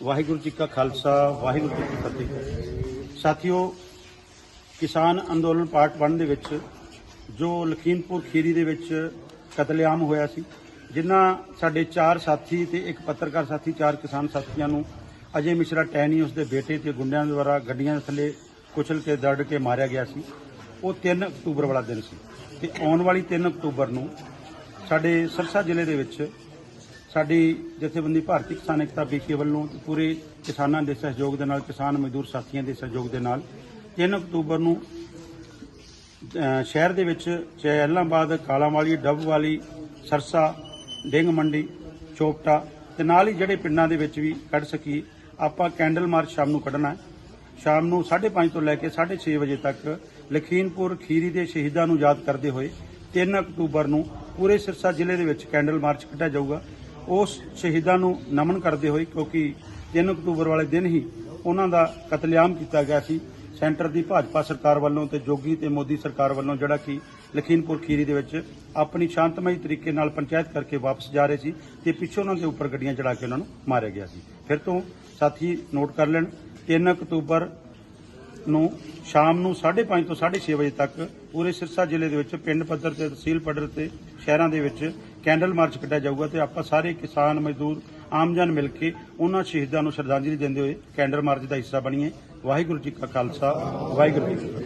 ਵਾਹਿਗੁਰੂ ਜੀ ਕਾ ਖਾਲਸਾ, ਵਾਹਿਗੁਰੂ ਜੀ ਕੀ ਫਤਿਹ। ਸਾਥੀਓ, ਕਿਸਾਨ ਅੰਦੋਲਨ ਪਾਰਟ 1 ਦੇ ਵਿੱਚ ਜੋ ਲਖੀਮਪੁਰ ਖੀਰੀ ਦੇ ਵਿੱਚ ਕਤਲੇਆਮ ਹੋਇਆ ਸੀ, ਜਿਨ੍ਹਾਂ ਸਾਡੇ ਚਾਰ ਸਾਥੀ ਤੇ ਇੱਕ ਪੱਤਰਕਾਰ ਸਾਥੀ, ਚਾਰ ਕਿਸਾਨ ਸਾਥੀਆਂ ਨੂੰ ਅਜੇ ਮਿਸ਼ਰਾ ਟੈਣੀ ਉਸਦੇ ਬੇਟੇ ਤੇ ਗੁੰਡਿਆਂ ਦੁਆਰਾ ਗੱਡੀਆਂ ਦੇ ਥੱਲੇ ਕੁਚਲ ਕੇ ਦਰੜ ਕੇ ਮਾਰਿਆ ਗਿਆ ਸੀ। ਉਹ 3 ਅਕਤੂਬਰ ਵਾਲਾ ਦਿਨ ਸੀ ਤੇ ਆਉਣ ਵਾਲੀ 3 ਅਕਤੂਬਰ ਨੂੰ ਸਾਡੇ ਸਰਸਾ ਜ਼ਿਲ੍ਹੇ ਦੇ ਵਿੱਚ ਸਾਡੀ ਜਥੇਬੰਦੀ ਭਾਰਤੀ ਕਿਸਾਨ ਏਕਤਾ ਬੀਕੇ ਵੱਲੋਂ ਪੂਰੇ ਕਿਸਾਨਾਂ ਦੇ ਸਹਿਯੋਗ ਦੇ ਨਾਲ, ਕਿਸਾਨ ਮਜ਼ਦੂਰ ਸਾਥੀਆਂ ਦੇ ਸਹਿਯੋਗ ਦੇ ਨਾਲ 3 ਅਕਤੂਬਰ ਨੂੰ ਸ਼ਹਿਰ ਦੇ ਵਿੱਚ ਚੈਲਾਂਬਾਦ ਕਾਲਾਂਵਾਲੀ, ਡੱਬਵਾਲੀ, ਸਰਸਾ, ਡੇਂਗ ਮੰਡੀ, ਚੋਪਟਾ ਤੇ ਨਾਲ ਹੀ ਜਿਹੜੇ ਪਿੰਡਾਂ ਦੇ ਵਿੱਚ ਵੀ ਕੱਢ ਸਕੀਏ, ਆਪਾਂ ਕੈਂਡਲ ਮਾਰਚ ਸ਼ਾਮ ਨੂੰ ਕੱਢਣਾ ਹੈ। ਸ਼ਾਮ ਨੂੰ 5:30 ਤੋਂ ਲੈ ਕੇ 6:30 ਵਜੇ ਤੱਕ ਲਖੀਮਪੁਰ ਖੀਰੀ ਦੇ ਸ਼ਹੀਦਾਂ ਨੂੰ ਯਾਦ ਕਰਦੇ ਹੋਏ 3 ਅਕਤੂਬਰ ਨੂੰ ਪੂਰੇ ਸਿਰਸਾ ਜ਼ਿਲ੍ਹੇ ਦੇ ਵਿੱਚ ਕੈਂਡਲ ਮਾਰਚ ਕੱਢਿਆ ਜਾਊਗਾ। ਉਸ ਸ਼ਹੀਦਾਂ ਨੂੰ ਨਮਨ ਕਰਦੇ ਹੋਏ, ਕਿਉਂਕਿ 3 ਅਕਤੂਬਰ ਵਾਲੇ ਦਿਨ ਹੀ ਉਹਨਾਂ ਦਾ ਕਤਲੇਆਮ ਕੀਤਾ ਗਿਆ ਸੀ। ਸੈਂਟਰ ਦੀ ਭਾਜਪਾ ਸਰਕਾਰ ਵੱਲੋਂ ਤੇ ਜੋਗੀ ਤੇ ਮੋਦੀ ਸਰਕਾਰ ਵੱਲੋਂ ਜਿਹੜਾ ਕਿ ਲਖੀਮਪੁਰ ਖੀਰੀ ਦੇ ਵਿੱਚ ਆਪਣੀ ਸ਼ਾਂਤਮਈ ਤਰੀਕੇ ਨਾਲ ਪੰਚਾਇਤ ਕਰਕੇ ਵਾਪਸ ਜਾ ਰਹੇ ਸੀ ਤੇ ਪਿੱਛੋਂ ਉਹਨਾਂ ਦੇ ਉੱਪਰ ਗੱਡੀਆਂ ਚੜਾ ਕੇ ਉਹਨਾਂ ਨੂੰ ਮਾਰਿਆ ਗਿਆ ਸੀ। ਫਿਰ ਤੋਂ ਸਾਥੀ ਨੋਟ ਕਰ ਲੈਣ 3 ਅਕਤੂਬਰ ਨੂੰ ਸ਼ਾਮ ਨੂੰ 5:30 ਤੋਂ 6:30 ਵਜੇ ਤੱਕ ਪੂਰੇ ਸਿਰਸਾ ਜ਼ਿਲ੍ਹੇ ਦੇ ਵਿੱਚ ਪਿੰਡ ਪੱਧਰ ਤੇ, ਤਹਿਸੀਲ ਪੱਧਰ ਤੇ, ਸ਼ਹਿਰਾਂ ਦੇ ਵਿੱਚ ਕੈਂਡਲ ਮਾਰਚ ਕੱਢਿਆ ਜਾਊਗਾ ਤੇ ਆਪਾਂ ਸਾਰੇ ਕਿਸਾਨ, ਮਜ਼ਦੂਰ, ਆਮ ਜਨ ਮਿਲ ਕੇ ਉਹਨਾਂ ਸ਼ਹੀਦਾਂ ਨੂੰ ਸ਼ਰਧਾਂਜਲੀ ਦਿੰਦੇ ਹੋਏ ਕੈਂਡਲ ਮਾਰਚ ਦਾ ਹਿੱਸਾ ਬਣੀਏ। ਵਾਹਿਗੁਰੂ ਜੀ ਕਾ ਖਾਲਸਾ, ਵਾਹਿਗੁਰੂ ਜੀ ਕੀ ਫਤਿਹ।